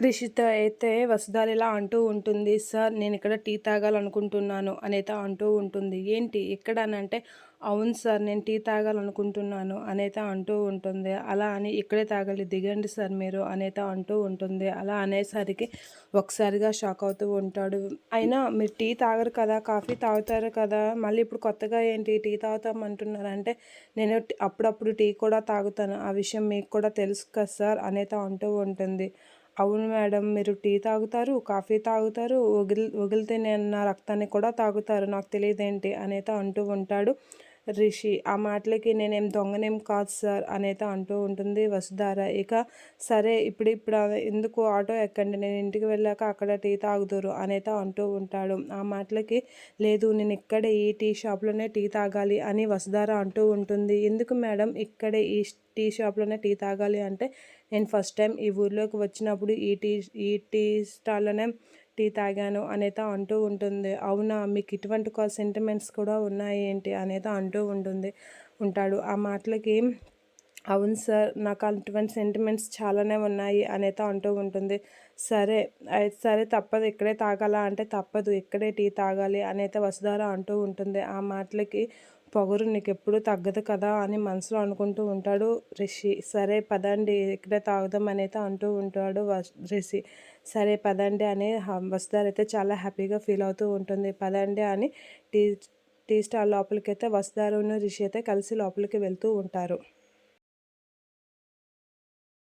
రిషిత అయితే వసుధాలు ఇలా అంటూ ఉంటుంది సార్ నేను ఇక్కడ టీ తాగాలనుకుంటున్నాను అనేత అంటూ ఉంటుంది. ఏంటి? ఎక్కడ అని అంటే అవును సార్ నేను టీ తాగాలనుకుంటున్నాను అనేత అంటూ ఉంటుంది. అలా అని ఇక్కడే తాగాలి దిగండి సార్ మీరు అనేత అంటూ ఉంటుంది. అలా అనేసరికి ఒకసారిగా షాక్ అవుతూ ఉంటాడు. అయినా మీరు టీ తాగరు కదా కాఫీ తాగుతారు కదా మళ్ళీ ఇప్పుడు కొత్తగా ఏంటి టీ తాగుతాం అంటున్నారు అంటే నేను అప్పుడప్పుడు టీ కూడా తాగుతాను ఆ విషయం మీకు కూడా తెలుసు కదా సార్ అనేత అంటూ ఉంటుంది. అవును మేడం మీరు టీ తాగుతారు కాఫీ తాగుతారు వగిలి వగిలితే నేను నా రక్తాన్ని కూడా తాగుతారు నాకు తెలియదేంటి అనేత అంటూ ఉంటాడు. రిషి ఆ మాటలకి నేనేం దొంగనేం కాదు సార్ అనేత అంటూ ఉంటుంది వసుధార. ఇక సరే ఇప్పుడు ఇప్పుడు ఎందుకు ఆటో ఎక్కండి నేను ఇంటికి వెళ్ళాక అక్కడ టీ తాగుదురు అనేత అంటూ ఉంటాడు. ఆ మాటలకి లేదు నేను ఇక్కడే ఈ టీ షాప్లోనే టీ తాగాలి అని వసుధార అంటూ ఉంటుంది. ఎందుకు మేడం ఇక్కడే ఈ టీ షాప్లోనే టీ తాగాలి అంటే నేను ఫస్ట్ టైం ఈ ఊర్లోకి వచ్చినప్పుడు ఈ టీ ఈ టీ స్టాల్లోనే టీ తాగాను అనేత అంటూ ఉంటుంది. అవునా? మీకు ఇటువంటి సెంటిమెంట్స్ కూడా ఉన్నాయి ఏంటి అనేత అంటూ ఉంటుంది ఉంటాడు. ఆ మాటలకి అవును సార్ నాకు అటువంటి సెంటిమెంట్స్ చాలానే ఉన్నాయి అనేత అంటూ ఉంటుంది. సరే అయితే సరే తప్పదు ఇక్కడే తాగాలా అంటే తప్పదు ఇక్కడే టీ తాగాలి అనేత వసుధార అంటూ ఉంటుంది. ఆ మాటలకి పొగరు నీకు ఎప్పుడు తగ్గదు కదా అని మనసులో అనుకుంటూ ఉంటాడు రిషి. సరే పదండి ఇక్కడే తాగుదాం అనేది అంటూ ఉంటాడు వస్- రిషి. సరే పదండి అని హ- వసుధార అయితే చాలా హ్యాపీగా ఫీల్ అవుతూ ఉంటుంది. పదండి అని టీ టీ స్టాల్ లోపలికి అయితే వసుధారును రిషి అయితే కలిసి లోపలికి వెళ్తూ ఉంటారు.